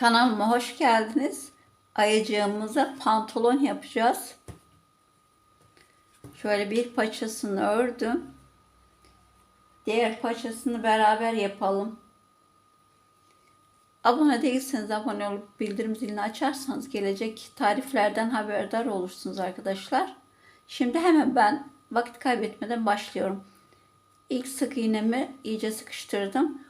Kanalıma hoş geldiniz. Ayıcığımıza pantolon yapacağız. Şöyle bir paçasını ördüm. Diğer paçasını beraber yapalım. Abone değilseniz abone olup bildirim zilini açarsanız gelecek tariflerden haberdar olursunuz arkadaşlar. Şimdi hemen ben vakit kaybetmeden başlıyorum. İlk sık iğnemi iyice sıkıştırdım.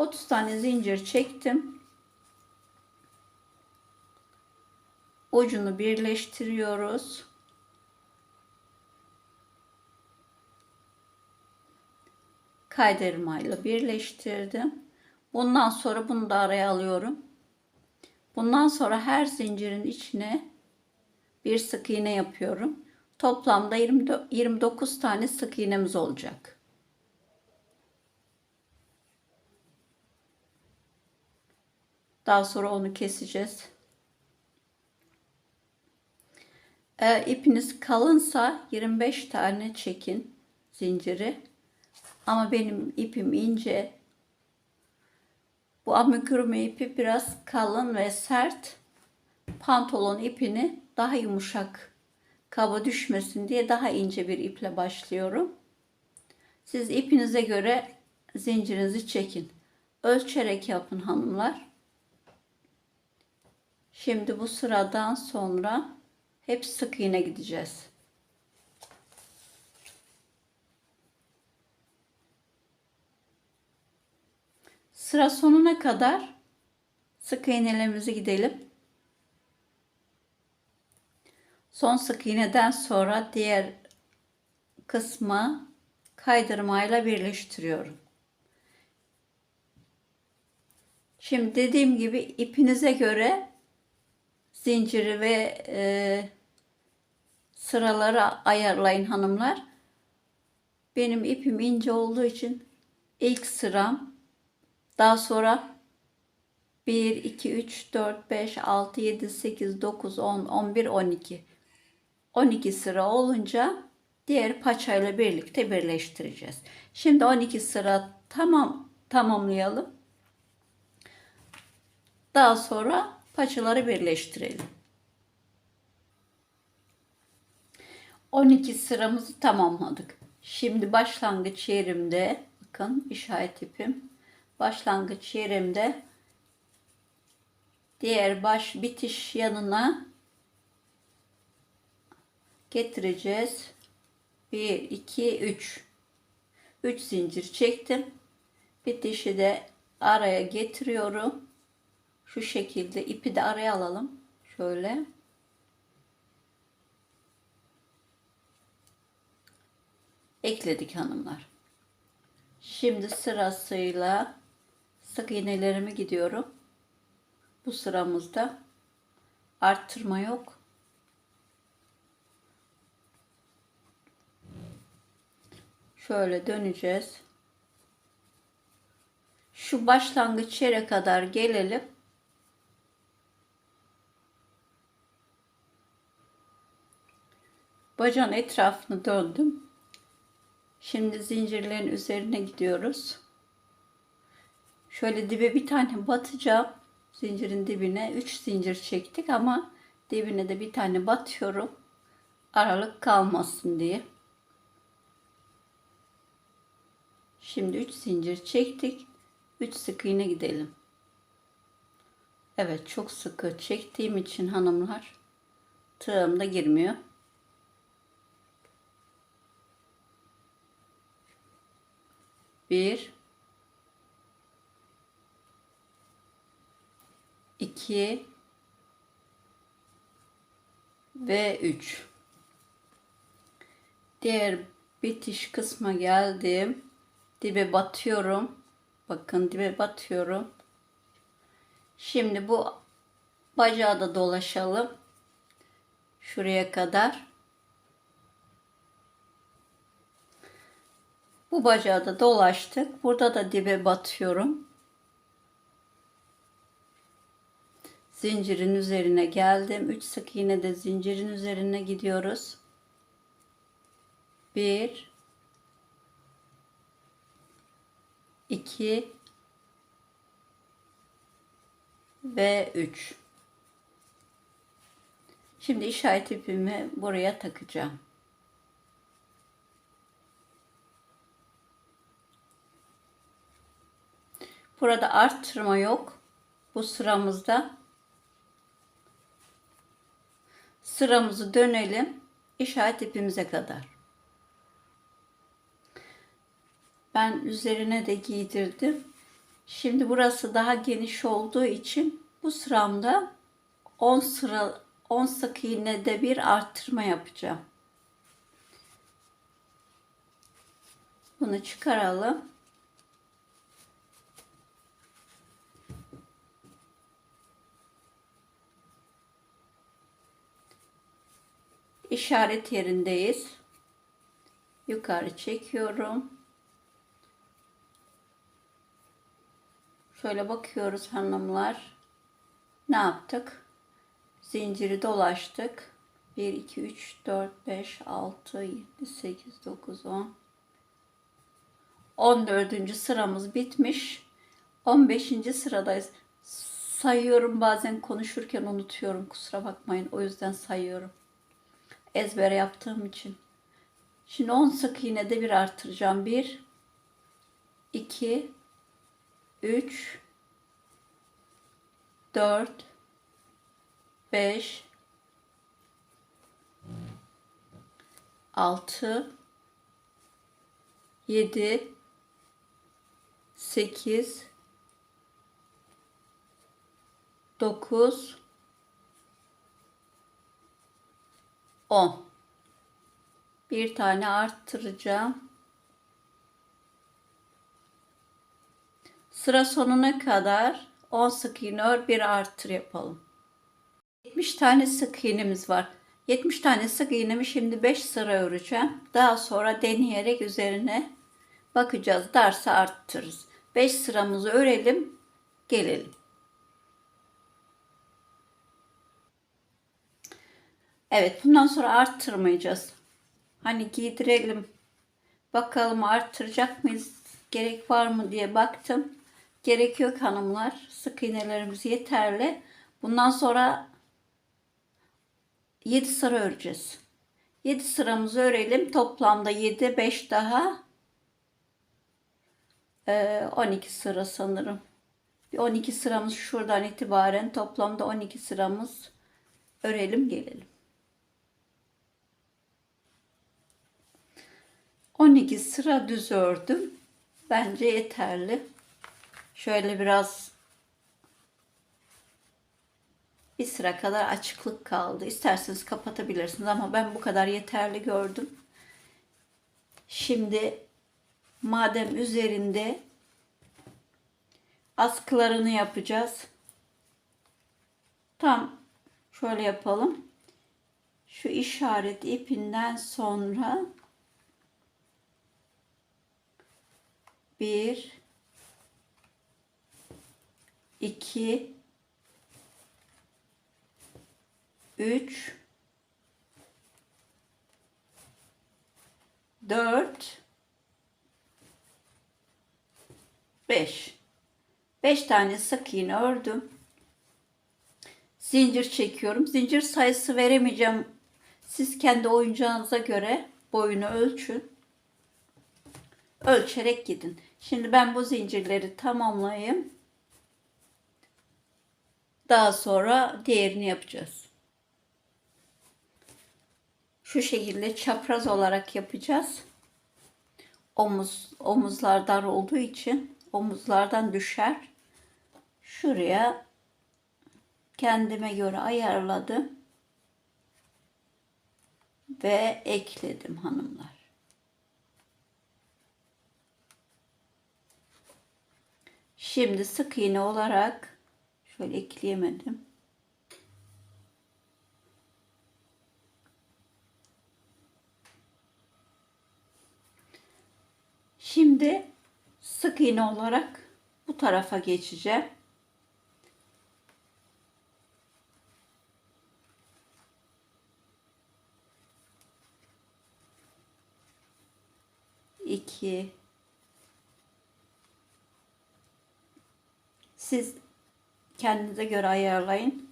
30 tane zincir çektim. Ucunu birleştiriyoruz. Kaydırmayla birleştirdim. Bundan sonra bunu da araya alıyorum. Bundan sonra her zincirin içine bir sık iğne yapıyorum. Toplamda 29 tane sık iğnemiz olacak. Daha sonra onu keseceğiz. Eğer ipiniz kalınsa 25 tane çekin zinciri. Ama benim ipim ince. Bu amigurumi ipi biraz kalın ve sert. Pantolon ipini daha yumuşak kaba düşmesin diye daha ince bir iple başlıyorum. Siz ipinize göre zincirinizi çekin. Ölçerek yapın hanımlar. Şimdi bu sıradan sonra hep sık iğne gideceğiz. Sıra sonuna kadar sık iğnelerimizi gidelim. Son sık iğneden sonra diğer kısmı kaydırmayla birleştiriyorum. Şimdi dediğim gibi ipinize göre zinciri ve e, sıraları ayarlayın hanımlar. Benim ipim ince olduğu için ilk sıram daha sonra 1, 2, 3, 4, 5, 6, 7, 8, 9, 10, 11, 12. 12 sıra olunca diğer paçayla birlikte birleştireceğiz. Şimdi 12 sıra tamam tamamlayalım. Daha sonra paçaları birleştirelim. 12 sıramızı tamamladık. Şimdi başlangıç yerimde bakın işaret ipim. Başlangıç yerimde diğer baş bitiş yanına getireceğiz. 1 2 3 3 zincir çektim. Bitişi de araya getiriyorum. Şu şekilde ipi de araya alalım. Şöyle. Ekledik hanımlar. Şimdi sırasıyla sık iğnelerimi gidiyorum. Bu sıramızda arttırma yok. Şöyle döneceğiz. Şu başlangıç yere kadar gelelim. Bacağın etrafını döndüm. Şimdi zincirlerin üzerine gidiyoruz. Şöyle dibe bir tane batacağım. Zincirin dibine 3 zincir çektik ama dibine de bir tane batıyorum. Aralık kalmasın diye. Şimdi 3 zincir çektik. 3 sık iğne gidelim. Evet çok sıkı çektiğim için hanımlar tığım da girmiyor. Bir, iki ve üç. Diğer bitiş kısma geldim. Dibe batıyorum. Bakın dibe batıyorum. Şimdi bu bacağı da dolaşalım. Şuraya kadar. Bu bacağı da dolaştık. Burada da dibe batıyorum. Zincirin üzerine geldim. 3 sık iğne de zincirin üzerine gidiyoruz. 1 2 ve 3. Şimdi işaret ipimi buraya takacağım. Burada arttırma yok. Bu sıramızda. Sıramızı dönelim işaret ipimize kadar. Ben üzerine de giydirdim. Şimdi burası daha geniş olduğu için bu sıramda 10 sıra 10 sık iğne de bir arttırma yapacağım. Bunu çıkaralım. İşaret yerindeyiz. Yukarı çekiyorum. Şöyle bakıyoruz hanımlar. Ne yaptık? Zinciri dolaştık. 1, 2, 3, 4, 5, 6, 7, 8, 9, 10. 14. sıramız bitmiş. 15. sıradayız. Sayıyorum bazen konuşurken unutuyorum. Kusura bakmayın. O yüzden sayıyorum ezbere yaptığım için. Şimdi 10 sık iğne de bir artıracağım. 1 2 3 4 5 6 7 8 9 10. Bir tane arttıracağım. Sıra sonuna kadar 10 sık iğne ör, bir artır yapalım. 70 tane sık iğnemiz var. 70 tane sık iğnemi şimdi 5 sıra öreceğim. Daha sonra deneyerek üzerine bakacağız. Derse arttırırız. 5 sıramızı örelim. Gelelim. Evet bundan sonra arttırmayacağız. Hani giydirelim. Bakalım arttıracak mıyız? Gerek var mı diye baktım. Gerek yok hanımlar. Sık iğnelerimiz yeterli. Bundan sonra 7 sıra öreceğiz. 7 sıramızı örelim. Toplamda 7, 5 daha 12 ee, sıra sanırım. Bir 12 sıramız şuradan itibaren toplamda 12 sıramız örelim gelelim. 12 sıra düz ördüm. Bence yeterli. Şöyle biraz bir sıra kadar açıklık kaldı. İsterseniz kapatabilirsiniz ama ben bu kadar yeterli gördüm. Şimdi madem üzerinde askılarını yapacağız. Tam şöyle yapalım. Şu işaret ipinden sonra bir. İki. Üç. Dört. Beş. Beş tane sık iğne ördüm. Zincir çekiyorum. Zincir sayısı veremeyeceğim. Siz kendi oyuncağınıza göre boyunu ölçün. Ölçerek gidin Şimdi ben bu zincirleri tamamlayayım. Daha sonra diğerini yapacağız. Şu şekilde çapraz olarak yapacağız. Omuz omuzlar dar olduğu için omuzlardan düşer. Şuraya kendime göre ayarladım ve ekledim hanımlar. Şimdi sık iğne olarak şöyle ekleyemedim. Şimdi sık iğne olarak bu tarafa geçeceğim. İki, kendinize göre ayarlayın.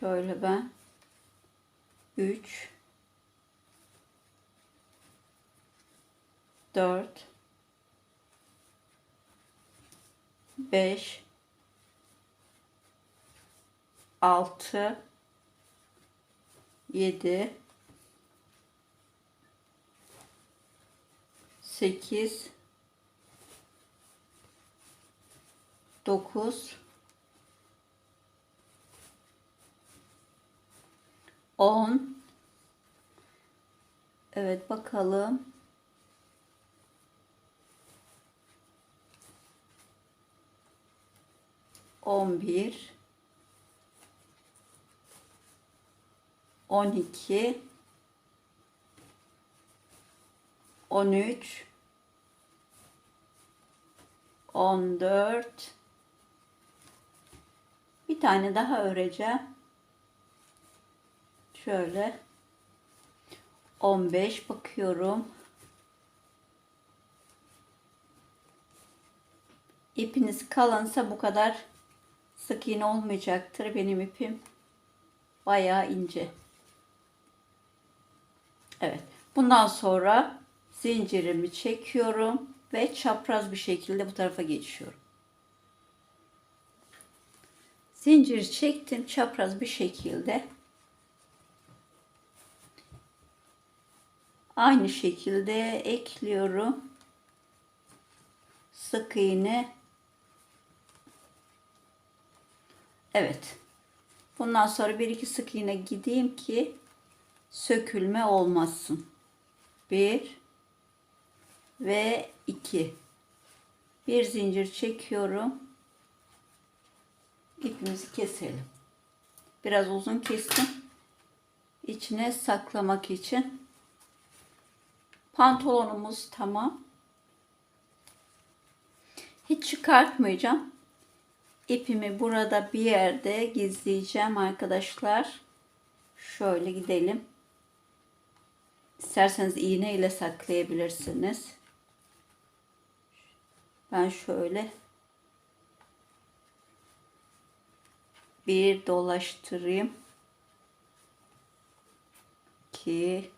Şöyle ben. Üç. Dört. Beş. Altı. Yedi. Sekiz. Dokuz. On. Evet bakalım. On bir. On iki. On üç. On dört. Bir tane daha öreceğim. Şöyle. 15 bakıyorum. İpiniz kalınsa bu kadar sık iğne olmayacaktır. Benim ipim bayağı ince. Evet. Bundan sonra zincirimi çekiyorum ve çapraz bir şekilde bu tarafa geçiyorum. Zincir çektim çapraz bir şekilde. Aynı şekilde ekliyorum. Sık iğne. Evet. Bundan sonra bir iki sık iğne gideyim ki sökülme olmasın. Bir ve iki. Bir zincir çekiyorum. İpimizi keselim. Biraz uzun kestim. İçine saklamak için. Pantolonumuz tamam. Hiç çıkartmayacağım. İpimi burada bir yerde gizleyeceğim arkadaşlar. Şöyle gidelim. İsterseniz iğne ile saklayabilirsiniz. Ben şöyle bir dolaştırayım. 2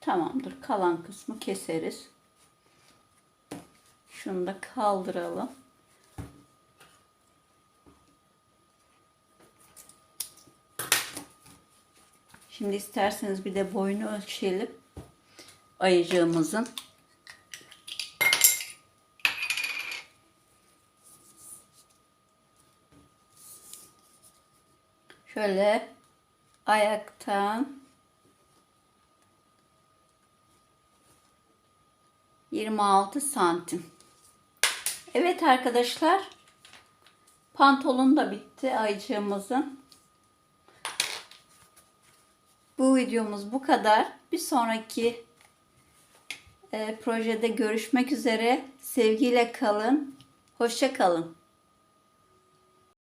Tamamdır. Kalan kısmı keseriz. Şunu da kaldıralım. Şimdi isterseniz bir de boyunu ölçelim. Ayıcığımızın. Şöyle ayaktan 26 santim. Evet arkadaşlar. Pantolon da bitti ayıcığımızın. Bu videomuz bu kadar. Bir sonraki e, projede görüşmek üzere. Sevgiyle kalın. Hoşça kalın.